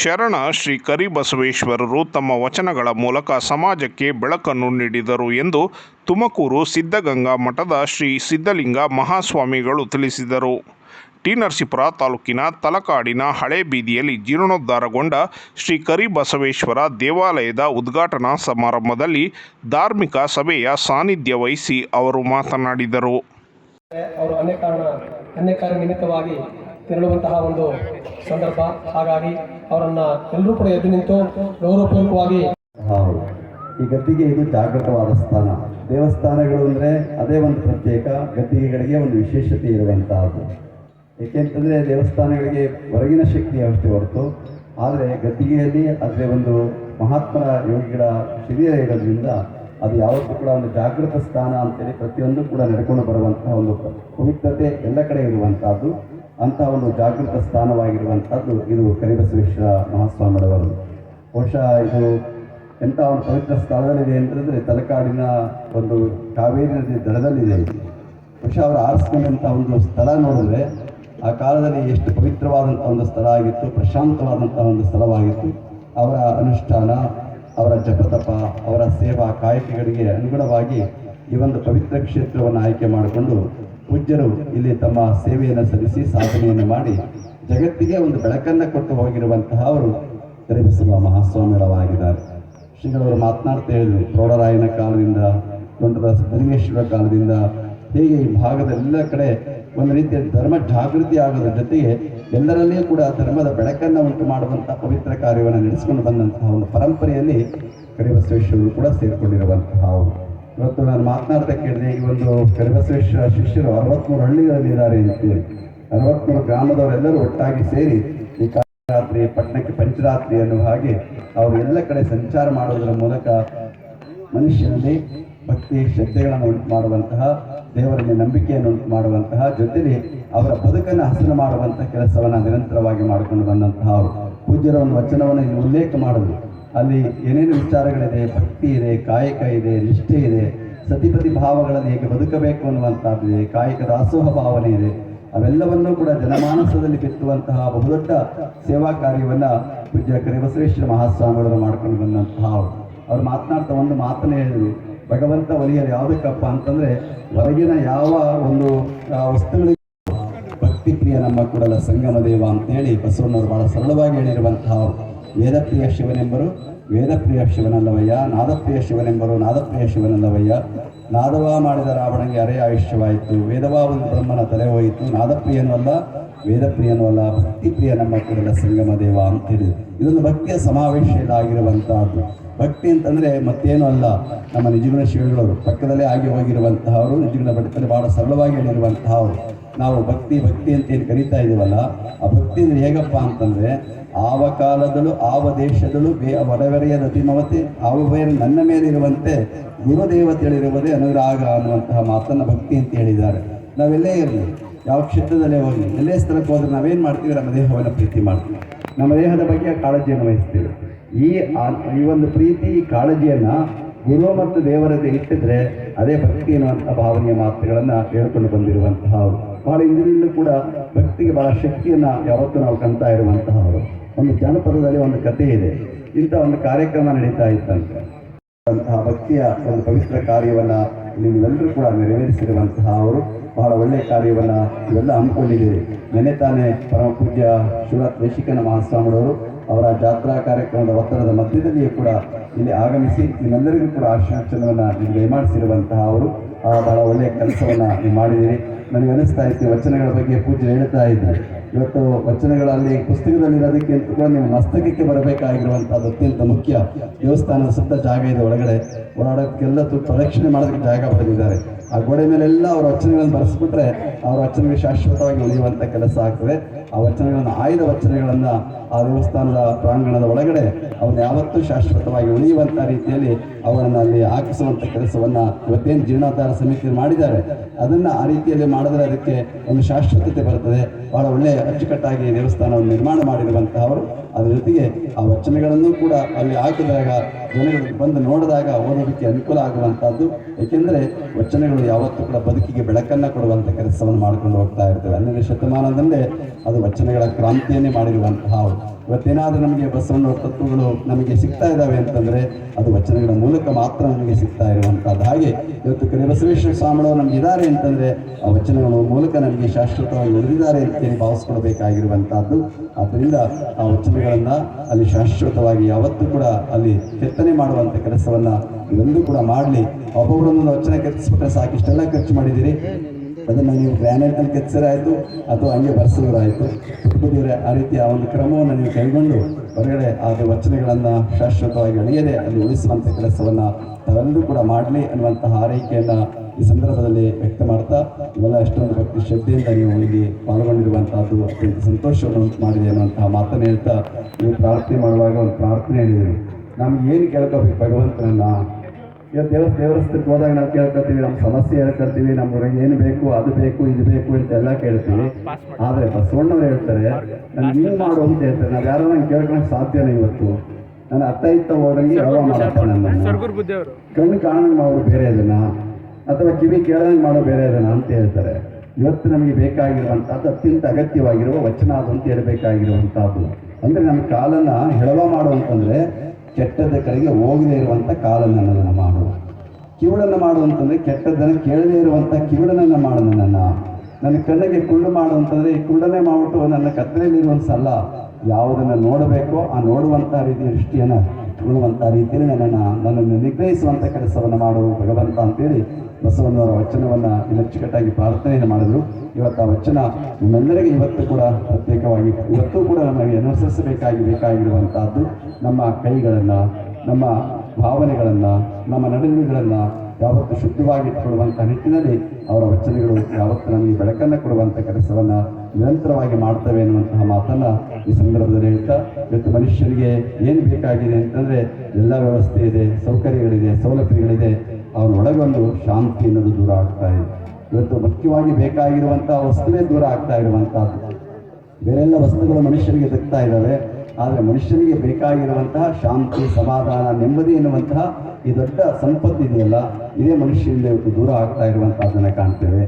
ಶರಣ ಶ್ರೀ ಕರಿಬಸವೇಶ್ವರರು ತಮ್ಮ ವಚನಗಳ ಮೂಲಕ ಸಮಾಜಕ್ಕೆ ಬೆಳಕನ್ನು ನೀಡಿದರು ಎಂದು ತುಮಕೂರು ಸಿದ್ಧಗಂಗಾ ಮಠದ ಶ್ರೀ ಸಿದ್ಧಲಿಂಗ ಮಹಾಸ್ವಾಮಿಗಳು ತಿಳಿಸಿದರು. ಟಿ. ನರಸೀಪುರ ತಾಲೂಕಿನ ತಲಕಾಡಿನ ಹಳೆ ಬೀದಿಯಲ್ಲಿ ಜೀರ್ಣೋದ್ಧಾರಗೊಂಡ ಶ್ರೀ ಕರಿಬಸವೇಶ್ವರ ದೇವಾಲಯದ ಉದ್ಘಾಟನಾ ಸಮಾರಂಭದಲ್ಲಿ ಧಾರ್ಮಿಕ ಸಭೆಯ ಸಾನ್ನಿಧ್ಯ ವಹಿಸಿ ಅವರು ಮಾತನಾಡಿದರು. ಅವರು ಅನೇಕ ಕಾರ್ಯ ನಿಮಿತ್ತವಾಗಿ ತೆರಳುವಂತಹ ಒಂದು ಸಂದರ್ಭ. ಹಾಗಾಗಿ ಅವರನ್ನ ಎಲ್ಲರೂ ಕೂಡ ಎದ್ದು ನಿಂತು ಗೌರವಪೂರ್ವಕವಾಗಿ ಈ ಗದ್ದಿಗೆ ಇದು ಜಾಗೃತವಾದ ಸ್ಥಾನ. ದೇವಸ್ಥಾನಗಳು ಅಂದರೆ ಅದೇ ಒಂದು ಪ್ರತ್ಯೇಕ, ಗದ್ದಿಗೆಗಳಿಗೆ ಒಂದು ವಿಶೇಷತೆ ಇರುವಂತಹದ್ದು. ಏಕೆಂತಂದರೆ ದೇವಸ್ಥಾನಗಳಿಗೆ ಹೊರಗಿನ ಶಕ್ತಿ ಅಷ್ಟೇ ಹೊರತು, ಆದರೆ ಗದ್ದಿಗೆಯಲ್ಲಿ ಅದರ ಒಂದು ಮಹಾತ್ಮರ ಯೋಗಿಗಳ ಶಿಬಿರ ಇರೋದ್ರಿಂದ ಅದು ಯಾವತ್ತೂ ಕೂಡ ಒಂದು ಜಾಗೃತ ಸ್ಥಾನ ಅಂತೇಳಿ ಪ್ರತಿಯೊಂದು ಕೂಡ ನಡ್ಕೊಂಡು ಬರುವಂತಹ ಒಂದು ಪವಿತ್ರತೆ ಎಲ್ಲ ಕಡೆ ಇರುವಂತಹದ್ದು. ಅಂತಹ ಒಂದು ಜಾಗೃತ ಸ್ಥಾನವಾಗಿರುವಂಥದ್ದು ಇದು ಕರಿಬಸವೇಶ್ವರ ಮಹಾಸ್ವಾಮಿಗಳವರು ಬಹುಶಃ ಇದು ಎಂಥ ಒಂದು ಪವಿತ್ರ ಸ್ಥಳದಲ್ಲಿದೆ ಅಂತಂದರೆ ತಲಕಾಡಿನ ಒಂದು ಕಾವೇರಿ ನದಿ ದಡದಲ್ಲಿದೆ. ಬಹುಶಃ ಅವರು ಆರಿಸ್ಕೊಂಡಂಥ ಒಂದು ಸ್ಥಳ ನೋಡಿದ್ರೆ ಆ ಕಾಲದಲ್ಲಿ ಎಷ್ಟು ಪವಿತ್ರವಾದಂಥ ಒಂದು ಸ್ಥಳ ಆಗಿತ್ತು, ಪ್ರಶಾಂತವಾದಂಥ ಒಂದು ಸ್ಥಳವಾಗಿತ್ತು ಅವರ ಅನುಷ್ಠಾನ, ಅವರ ಜಪತಪ, ಅವರ ಸೇವಾ ಕಾಯಕಗಳಿಗೆ ಅನುಗುಣವಾಗಿ ಈ ಒಂದು ಪವಿತ್ರ ಕ್ಷೇತ್ರವನ್ನು ಆಯ್ಕೆ ಮಾಡಿಕೊಂಡು ಪೂಜ್ಯರು ಇಲ್ಲಿ ತಮ್ಮ ಸೇವೆಯನ್ನು ಸಲ್ಲಿಸಿ ಸಾಧನೆಯನ್ನು ಮಾಡಿ ಜಗತ್ತಿಗೆ ಒಂದು ಬೆಳಕನ್ನು ಕೊಟ್ಟು ಹೋಗಿರುವಂತಹ ಅವರು ಕರಿಬಸವ ಮಹಾಸ್ವಾಮಿಗಳವಾಗಿದ್ದಾರೆ ಶ್ರೀಗಳವರು ಮಾತನಾಡ್ತಾ ಹೇಳಿದರು ಪ್ರೌಢರಾಯನ ಕಾಲದಿಂದ ದೊಡ್ಡ ಬಲಿಮೇಶ್ವರ ಕಾಲದಿಂದ. ಹೇಗೆ ಈ ಭಾಗದ ಎಲ್ಲ ಕಡೆ ಒಂದು ರೀತಿಯ ಧರ್ಮ ಜಾಗೃತಿ ಆಗೋದ್ರ ಜೊತೆಗೆ ಎಲ್ಲರಲ್ಲಿಯೂ ಕೂಡ ಧರ್ಮದ ಬೆಳಕನ್ನು ಉಂಟು ಮಾಡುವಂತಹ ಪವಿತ್ರ ಕಾರ್ಯವನ್ನು ನಡೆಸಿಕೊಂಡು ಬಂದಂತಹ ಒಂದು ಪರಂಪರೆಯಲ್ಲಿ ಕರಿಬಸವೇಶ್ವರರು ಕೂಡ ಸೇರಿಕೊಂಡಿರುವಂತಹ ಅವರು. ಇವತ್ತು ನಾನು ಮಾತನಾಡ್ತಾ ಕೇಳಿದೆ, ಈ ಒಂದು ಕರಿಬಸವೇಶ್ವರ ಶಿಷ್ಯರು ಅರವತ್ಮೂರು ಹಳ್ಳಿಗಳಲ್ಲಿ ಇದ್ದಾರೆ ಅಂತೇಳಿ ಅರವತ್ಮೂರು ಗ್ರಾಮದವರೆಲ್ಲರೂ ಒಟ್ಟಾಗಿ ಸೇರಿ ಈ ಕಾಲರಾತ್ರಿ ಪಟ್ಟಣಕ್ಕೆ ಪಂಚರಾತ್ರಿ ಅನ್ನುವ ಹಾಗೆ ಅವರು ಎಲ್ಲ ಕಡೆ ಸಂಚಾರ ಮಾಡುವುದರ ಮೂಲಕ ಮನುಷ್ಯನಲ್ಲಿ ಭಕ್ತಿ, ಶ್ರದ್ಧೆಗಳನ್ನು ಉಂಟು ಮಾಡುವಂತಹ, ದೇವರಲ್ಲಿ ನಂಬಿಕೆಯನ್ನು ಉಂಟು ಮಾಡುವಂತಹ ಜೊತೆಗೆ ಅವರ ಬದುಕನ್ನು ಹಸನ ಮಾಡುವಂತಹ ಕೆಲಸವನ್ನು ನಿರಂತರವಾಗಿ ಮಾಡಿಕೊಂಡು ಬಂದಂತಹ ಅವರು. ಪೂಜ್ಯರ ಒಂದು ವಚನವನ್ನು ಇಲ್ಲಿ ಉಲ್ಲೇಖ ಮಾಡಿದ್ರು ಅಲ್ಲಿ ಏನೇನು ವಿಚಾರಗಳಿದೆ, ಭಕ್ತಿ ಇದೆ, ಕಾಯಕ ಇದೆ, ನಿಷ್ಠೆ ಇದೆ, ಸತಿಪತಿ ಭಾವಗಳನ್ನು ಹೇಗೆ ಬದುಕಬೇಕು ಅನ್ನುವಂಥದ್ದಿದೆ ಕಾಯಕ ದಾಸೋಹ ಭಾವನೆ ಇದೆ, ಅವೆಲ್ಲವನ್ನೂ ಕೂಡ ಜನಮಾನಸದಲ್ಲಿ ಬಿತ್ತುವಂತಹ ಬಹುದೊಡ್ಡ ಸೇವಾ ಕಾರ್ಯವನ್ನು ಪೂಜ್ಯ ಕರಿಬಸವೇಶ್ವರ ಮಹಾಸ್ವಾಮಿಗಳು ಮಾಡ್ಕೊಂಡು ಬಂದಂತಹ ಅವರು. ಮಾತನಾಡ್ತಾ ಒಂದು ಮಾತನ್ನ ಹೇಳಿದ್ರು, ಭಗವಂತ ಒಲಿಯರು ಯಾವುದಕ್ಕಪ್ಪ ಅಂತಂದರೆ, ಹೊರಗಿನ ಯಾವ ಒಂದು ವಸ್ತುಗಳಿಗೆ ಭಕ್ತಿ ಪ್ರಿಯ ನಮ್ಮ ಕೂಡಲ ಸಂಗಮ ದೇವ ಅಂತೇಳಿ ಬಸವಣ್ಣವರು ಬಹಳ ಸರಳವಾಗಿ ಹೇಳಿರುವಂತಹ ವೇದಪ್ರಿಯ ಶಿವನೆಂಬರು ವೇದಪ್ರಿಯ ಶಿವನಲ್ಲವಯ್ಯ ನಾದಪ್ರಿಯ ಶಿವನೆಂಬರು ನಾದಪ್ರಿಯ ಶಿವನಲ್ಲವಯ್ಯ ನಾದವ ಮಾಡಿದ ರಾವಣಗೆ ಅರೆ ಆಯುಷ್ಯವಾಯಿತು, ವೇದವಾ ಒಂದು ಬ್ರಹ್ಮನ ತಲೆ ಹೋಯಿತು. ನಾದಪ್ರಿಯನೂ ಅಲ್ಲ, ವೇದಪ್ರಿಯನೂ ಅಲ್ಲ ಭಕ್ತಿ ಪ್ರಿಯ ನಮ್ಮ ಕೂಡಲ ಸಂಗಮ ದೇವ ಅಂತೇಳಿ ಇದೊಂದು ಭಕ್ತಿಯ ಸಮಾವೇಶದಾಗಿರುವಂತಹದ್ದು ಭಕ್ತಿ ಅಂತಂದ್ರೆ ಮತ್ತೇನು ಅಲ್ಲ, ನಮ್ಮ ನಿಜಗುಣ ಶಿವಗಳವರು ಪಕ್ಕದಲ್ಲೇ ಆಗಿ ಹೋಗಿರುವಂತಹವರು ನಿಜಗುಣ ಬಡತನ ಬಹಳ ಸರಳವಾಗಿ ಹೇಳಿರುವಂತಹವರು ನಾವು ಭಕ್ತಿ ಭಕ್ತಿ ಅಂತ ಏನು ಕರೀತಾ ಇದೀವಲ್ಲ, ಆ ಭಕ್ತಿ ಅಂದ್ರೆ ಹೇಗಪ್ಪ ಅಂತಂದ್ರೆ, ಆವ ಕಾಲದಲ್ಲೂ, ಆವ ದೇಶದಲ್ಲೂ ಬೇ ಹೊರವೆರೆಯದ ತಿಮವತೆ ಆವ ಬೇರೆ ನನ್ನ ಮೇಲಿರುವಂತೆ ಗುರುದೇವತೆಗಳಿರುವುದೇ ಅನುರಾಗ ಅನ್ನುವಂತಹ ಮಾತನ್ನ ಭಕ್ತಿ ಅಂತ ಹೇಳಿದ್ದಾರೆ. ನಾವೆಲ್ಲೇ ಇರಲಿ, ಯಾವ ಕ್ಷೇತ್ರದಲ್ಲೇ ಹೋಗಲಿ, ಎಲ್ಲೇ ಸ್ಥಳಕ್ಕೆ ಹೋದ್ರೆ ನಾವೇನು ಮಾಡ್ತೀವಿ? ನಮ್ಮ ದೇಹವನ್ನು ಪ್ರೀತಿ ಮಾಡ್ತೀವಿ. ನಮ್ಮ ದೇಹದ ಬಗ್ಗೆ ಕಾಳಜಿಯನ್ನು ವಹಿಸ್ತೀವಿ. ಈ ಈ ಒಂದು ಪ್ರೀತಿ, ಈ ಕಾಳಜಿಯನ್ನ ಗುರು ಮತ್ತು ದೇವರತೆ ಇಟ್ಟಿದ್ರೆ, ಅದೇ ಭಕ್ತಿ ಅನ್ನುವಂಥ ಭಾವನೆಯ ಮಾತುಗಳನ್ನು ಹೇಳ್ಕೊಂಡು ಬಂದಿರುವಂತಹ ಬಹಳ ಇಂದಿನಿಂದಲೂ ಕೂಡ ಭಕ್ತಿಗೆ ಬಹಳ ಶಕ್ತಿಯನ್ನ ಯಾವತ್ತೂ ನಾವು ಕಾಣ್ತಾ ಇರುವಂತಹವರು. ಒಂದು ಜಾನಪದದಲ್ಲಿ ಒಂದು ಕಥೆ ಇದೆ. ಇಂಥ ಒಂದು ಕಾರ್ಯಕ್ರಮ ನಡೀತಾ ಇತ್ತಂತೆ ಅಂತಹ ಭಕ್ತಿಯ ಒಂದು ಪವಿತ್ರ ಕಾರ್ಯವನ್ನ ನೀವೆಲ್ಲರೂ ಕೂಡ ನೆರವೇರಿಸಿರುವಂತಹ ಅವರು ಬಹಳ ಒಳ್ಳೆಯ ಕಾರ್ಯವನ್ನ ಇವೆಲ್ಲ ಹಮ್ಮಿಕೊಂಡಿದ್ದೀರಿ. ನೆನೆ ತಾನೇ ಪರಮ ಪೂಜ್ಯ ಶಿವರಾತ್ ದೇಶಿಕನ ಮಹಾಸ್ವಾಮಿಗಳವರು ಅವರ ಜಾತ್ರಾ ಕಾರ್ಯಕ್ರಮದ ಒತ್ತಡದ ಮಧ್ಯದಲ್ಲಿಯೂ ಕೂಡ ಇಲ್ಲಿ ಆಗಮಿಸಿ ನಿಮ್ಮೆಲ್ಲರಿಗೂ ಕೂಡ ಆಶೀರ್ವಚನವನ್ನು ನೀವು ದಯಮಾಡಿಸಿರುವಂತಹ ಅವರು ಆ ಬಹಳ ಒಳ್ಳೆಯ ಕೆಲಸವನ್ನ ನೀವು ಮಾಡಿದ್ದೀರಿ. ನನಗೆ ಅನಿಸ್ತಾ ಇತ್ತು, ವಚನಗಳ ಬಗ್ಗೆ ಪೂಜೆ ಹೇಳ್ತಾ ಇದ್ದಾರೆ ಇವತ್ತು ವಚನಗಳಲ್ಲಿ, ಪುಸ್ತಕದಲ್ಲಿರೋದಕ್ಕೆ ಅಂತ ಕೂಡ ನಿಮ್ಮ ಮಸ್ತಕಕ್ಕೆ ಬರಬೇಕಾಗಿರುವಂಥದ್ದು ಅತ್ಯಂತ ಮುಖ್ಯ. ದೇವಸ್ಥಾನದ ಸುತ್ತ ಜಾಗ ಇದೆ ಒಳಗಡೆ. ಓಡಾಡೋಕ್ಕೆಲ್ಲ ಪ್ರದಕ್ಷಿಣೆ ಮಾಡೋದಕ್ಕೆ ಜಾಗ ಬರೆದಿದ್ದಾರೆ ಆ ಗೋಡೆ ಮೇಲೆಲ್ಲ ಅವರ ವಚನಗಳನ್ನು ಬರೆಸ್ಬಿಟ್ರೆ ಅವರ ವಚನಗಳು ಶಾಶ್ವತವಾಗಿ ಉಳಿಯುವಂಥ ಕೆಲಸ ಆಗ್ತದೆ. ಆ ವಚನಗಳನ್ನು ಆಯ್ದ ವಚನಗಳನ್ನು ಆ ದೇವಸ್ಥಾನದ ಪ್ರಾಂಗಣದ ಒಳಗಡೆ ಅವನ್ನ ಯಾವತ್ತೂ ಶಾಶ್ವತವಾಗಿ ಉಳಿಯುವಂಥ ರೀತಿಯಲ್ಲಿ ಅವರನ್ನು ಅಲ್ಲಿ ಹಾಕಿಸುವಂಥ ಕೆಲಸವನ್ನ ಇವತ್ತೇನು ಜೀರ್ಣೋದ್ಧಾರ ಸಮಿತಿ ಮಾಡಿದ್ದಾರೆ. ಅದನ್ನ ಆ ರೀತಿಯಲ್ಲಿ ಮಾಡಿದ್ರೆ ಅದಕ್ಕೆ ಒಂದು ಶಾಶ್ವತತೆ ಬರ್ತದೆ. ಬಹಳ ಒಳ್ಳೆಯ ಅಚ್ಚುಕಟ್ಟಾಗಿ ದೇವಸ್ಥಾನವನ್ನು ನಿರ್ಮಾಣ ಮಾಡಿರುವಂತಹವರು ಅದರ ಜೊತೆಗೆ ಆ ವಚನಗಳನ್ನು ಕೂಡ ಅಲ್ಲಿ ಹಾಕಿದಾಗ ಜನಗಳು ಬಂದು ನೋಡಿದಾಗ ಓದೋದಕ್ಕೆ ಅನುಕೂಲ ಆಗುವಂಥದ್ದು. ಏಕೆಂದರೆ ವಚನಗಳು ಯಾವತ್ತೂ ಕೂಡ ಬದುಕಿಗೆ ಬೆಳಕನ್ನು ಕೊಡುವಂಥ ಕೆಲಸವನ್ನು ಮಾಡ್ಕೊಂಡು ಹೋಗ್ತಾ ಇರ್ತವೆ. ಹನ್ನೆರಡು ಶತಮಾನದಲ್ಲೇ ಅದು ವಚನಗಳ ಕ್ರಾಂತಿಯನ್ನೇ ಮಾಡಿರುವಂತಹ ಇವತ್ತೇನಾದರೂ ನಮಗೆ ಬಸವಣ್ಣವ್ರ ತತ್ವಗಳು ನಮಗೆ ಸಿಗ್ತಾ ಇದ್ದಾವೆ ಅಂತಂದರೆ ಅದು ವಚನಗಳ ಮೂಲಕ ಮಾತ್ರ ನಮಗೆ ಸಿಗ್ತಾ ಇರುವಂಥದ್ದು ಹಾಗೆ ಇವತ್ತು ಕರೆ ಬಸವೇಶ್ವರ ಸ್ವಾಮಿಗಳು ನಮ್ಗೆ ಇದ್ದಾರೆ ಅಂತಂದರೆ ಆ ವಚನಗಳ ಮೂಲಕ ನಮಗೆ ಶಾಶ್ವತವಾಗಿ ಉಳಿದಿದ್ದಾರೆ ಅಂತೇಳಿ ಭಾವಿಸ್ಕೊಳ್ಬೇಕಾಗಿರುವಂಥದ್ದು ಆದ್ದರಿಂದ ಆ ವಚನಗಳನ್ನು ಅಲ್ಲಿ ಶಾಶ್ವತವಾಗಿ ಯಾವತ್ತೂ ಕೂಡ ಅಲ್ಲಿ ಕೆತ್ತನೆ ಮಾಡುವಂಥ ಕೆಲಸವನ್ನು ಇವೆಲ್ಲೂ ಕೂಡ ಮಾಡಲಿ. ಒಬ್ಬೊಬ್ಬರೊಂದೊಂದು ವಚನ ಕೆತ್ತಿಸ್ಬಿಟ್ರೆ ಸಾಕಿಷ್ಟೆಲ್ಲ ಖರ್ಚು ಮಾಡಿದ್ದೀರಿ. ಅದನ್ನು ನೀವು ಗ್ರಾನೈಟ್ನಲ್ಲಿ ಕೆತ್ತರಾಯಿತು ಅಥವಾ ಹಂಗೆ ಬರ್ಸೋರಾಯಿತು ಪುಟ್ಟಬದಿಯವರೇ ಆ ರೀತಿಯ ಒಂದು ಕ್ರಮವನ್ನು ನೀವು ಕೈಗೊಂಡು ಹೊರಗಡೆ ಆ ವಚನಗಳನ್ನು ಶಾಶ್ವತವಾಗಿ ಅಳಿಯದೆ ಅಲ್ಲಿ ಉಳಿಸುವಂಥ ಕೆಲಸವನ್ನು ತರಲ್ಲೂ ಕೂಡ ಮಾಡಲಿ ಅನ್ನುವಂತಹ ಆರೈಕೆಯನ್ನು ಈ ಸಂದರ್ಭದಲ್ಲಿ ವ್ಯಕ್ತ ಮಾಡ್ತಾ, ಇವೆಲ್ಲ ಎಷ್ಟೊಂದು ಭಕ್ತಿ ಶ್ರದ್ಧೆಯಿಂದ ನೀವು ಇಲ್ಲಿ ಪಾಲ್ಗೊಂಡಿರುವಂತಹದ್ದು ಅತ್ಯಂತ ಸಂತೋಷವನ್ನು ಉಂಟು ಮಾಡಿದೆ ಅನ್ನುವಂತಹ ಮಾತನ್ನು ಹೇಳ್ತಾ, ನೀವು ಪ್ರಾರ್ಥನೆ ಮಾಡುವಾಗ ಒಂದು ಪ್ರಾರ್ಥನೆ ಹೇಳಿದರು. ನಮ್ಗೆ ಏನು ಕೇಳ್ಕೋಬೇಕು ಭಗವಂತನನ್ನ? ಇವತ್ತು ದೇವಸ್ ದೇವಸ್ಥಾನಕ್ಕೆ ಹೋದಾಗ ನಾವು ಕೇಳ್ಕೊತೀವಿ ನಮ್ಮ ಸಮಸ್ಯೆ ಹೇಳ್ಕೊಳ್ತೀವಿ ನಮ್ಗೆ ಏನು ಬೇಕು ಅದು ಬೇಕು ಇದು ಬೇಕು ಅಂತ ಎಲ್ಲ ಕೇಳ್ತೀವಿ ಆದರೆ ಬಸವಣ್ಣವ್ರು ಹೇಳ್ತಾರೆ ನಾನು ಏನು ಮಾಡು ಅಂತ ಹೇಳ್ತಾರೆ. ನಾವು ಯಾರೋ ನಂಗೆ ಕೇಳ್ಕೊಳಕ್ಕೆ ಸಾಧ್ಯನೇ ಇವತ್ತು. ನಾನು ಅತ್ತ ಇತ್ತ ಹೋದಂಗೆ ಯಾವ ಮಾಡ್ತಾನೆ ಕಣ್ಣು ಕಾಣಂಗೆ ಮಾಡೋದು ಬೇರೆ ಅದನ್ನ. ಅಥವಾ ಕಿವಿ ಕೇಳಂಗೆ ಮಾಡೋ ಬೇರೆ ಅದನ್ನ ಅಂತ ಹೇಳ್ತಾರೆ. ಇವತ್ತು ನಮಗೆ ಬೇಕಾಗಿರುವಂತಹದ್ದು ಅತ್ಯಂತ ಅಗತ್ಯವಾಗಿರುವ ವಚನ ಅದು ಅಂತ ಹೇಳಬೇಕಾಗಿರುವಂತಹದ್ದು. ಅಂದ್ರೆ ನಮ್ಮ ಕಾಲನ್ನ ಹೆಳವ ಮಾಡು ಅಂತಂದ್ರೆ ಕೆಟ್ಟದ ಕಡೆಗೆ ಹೋಗದೇ ಇರುವಂಥ ಕಾಲನ್ನು ನನ್ನನ್ನು ಮಾಡು. ಕಿವುಡನ್ನು ಮಾಡು ಅಂತಂದ್ರೆ ಕೆಟ್ಟದ್ದನ್ನು ಕೇಳದೇ ಇರುವಂಥ ಕಿವುಡನನ್ನು ಮಾಡು ನನ್ನನ್ನು. ನನ್ನ ಕಣ್ಣಿಗೆ ಕುಳ್ಳು ಮಾಡು ಅಂತಂದ್ರೆ ಈ ಕುಳ್ಳನೇ ಮಾಡಿಬಿಟ್ಟು ನನ್ನ ಕತ್ತಲೆಯಲ್ಲಿರುವಂಥ ಸಲ್ಲ ಯಾವುದನ್ನು ನೋಡಬೇಕೋ ಆ ನೋಡುವಂಥ ರೀತಿಯ ದೃಷ್ಟಿಯನ್ನು ಉಳುವಂಥ ರೀತಿಯಲ್ಲಿ ನನ್ನನ್ನು ನನ್ನನ್ನು ನಿಗ್ರಹಿಸುವಂಥ ಕೆಲಸವನ್ನು ಮಾಡು ಭಗವಂತ ಅಂತೇಳಿ ಬಸವಣ್ಣವರ ವಚನವನ್ನು ಇಲ್ಲಚ್ಚುಕಟ್ಟಾಗಿ ಪ್ರಾರ್ಥನೆಯನ್ನು ಮಾಡಿದರು. ಇವತ್ತು ಆ ವಚನ ನಿಮ್ಮೆಲ್ಲರಿಗೆ ಇವತ್ತು ಕೂಡ ಪ್ರತ್ಯೇಕವಾಗಿ, ಇವತ್ತು ಕೂಡ ನಮಗೆ ಅನುಸರಿಸಬೇಕಾಗಿ ಬೇಕಾಗಿರುವಂತಹದ್ದು ನಮ್ಮ ಕೈಗಳನ್ನು, ನಮ್ಮ ಭಾವನೆಗಳನ್ನು, ನಮ್ಮ ನಡುವೆಗಳನ್ನು ಯಾವತ್ತು ಶುದ್ಧವಾಗಿ ಇಟ್ಕೊಳ್ಳುವಂಥ ನಿಟ್ಟಿನಲ್ಲಿ ಅವರ ವಚನಗಳು ಯಾವತ್ತೂ ನಮಗೆ ಬೆಳಕನ್ನು ಕೊಡುವಂಥ ಕೆಲಸವನ್ನು ನಿರಂತರವಾಗಿ ಮಾಡ್ತವೆ ಅನ್ನುವಂತಹ ಮಾತನ್ನು ಈ ಸಂದರ್ಭದಲ್ಲಿ ಹೇಳ್ತಾ, ಇವತ್ತು ಮನುಷ್ಯನಿಗೆ ಏನು ಬೇಕಾಗಿದೆ ಅಂತಂದರೆ ಎಲ್ಲ ವ್ಯವಸ್ಥೆ ಇದೆ, ಸೌಕರ್ಯಗಳಿದೆ ಸೌಲಭ್ಯಗಳಿದೆ ಅವನೊಳಗೊಂದು ಶಾಂತಿ ಅನ್ನೋದು ದೂರ ಆಗ್ತಾ ಇದೆ. ಇವತ್ತು ಮುಖ್ಯವಾಗಿ ಬೇಕಾಗಿರುವಂಥ ವಸ್ತುವೇ ದೂರ ಆಗ್ತಾ ಇರುವಂಥದ್ದು. ಬೇರೆಲ್ಲ ವಸ್ತುಗಳು ಮನುಷ್ಯನಿಗೆ ದಕ್ತಾ ಇದ್ದಾವೆ. ಆದರೆ ಮನುಷ್ಯನಿಗೆ ಬೇಕಾಗಿರುವಂತಹ ಶಾಂತಿ, ಸಮಾಧಾನ, ನೆಮ್ಮದಿ ಎನ್ನುವಂತಹ ಈ ದೊಡ್ಡ ಸಂಪತ್ತು ಇದೆಯಲ್ಲ ಇದೇ ಮನುಷ್ಯನಿಂದ ಇವತ್ತು ದೂರ ಆಗ್ತಾ ಇರುವಂತಹದ್ದನ್ನು ಕಾಣ್ತೇವೆ.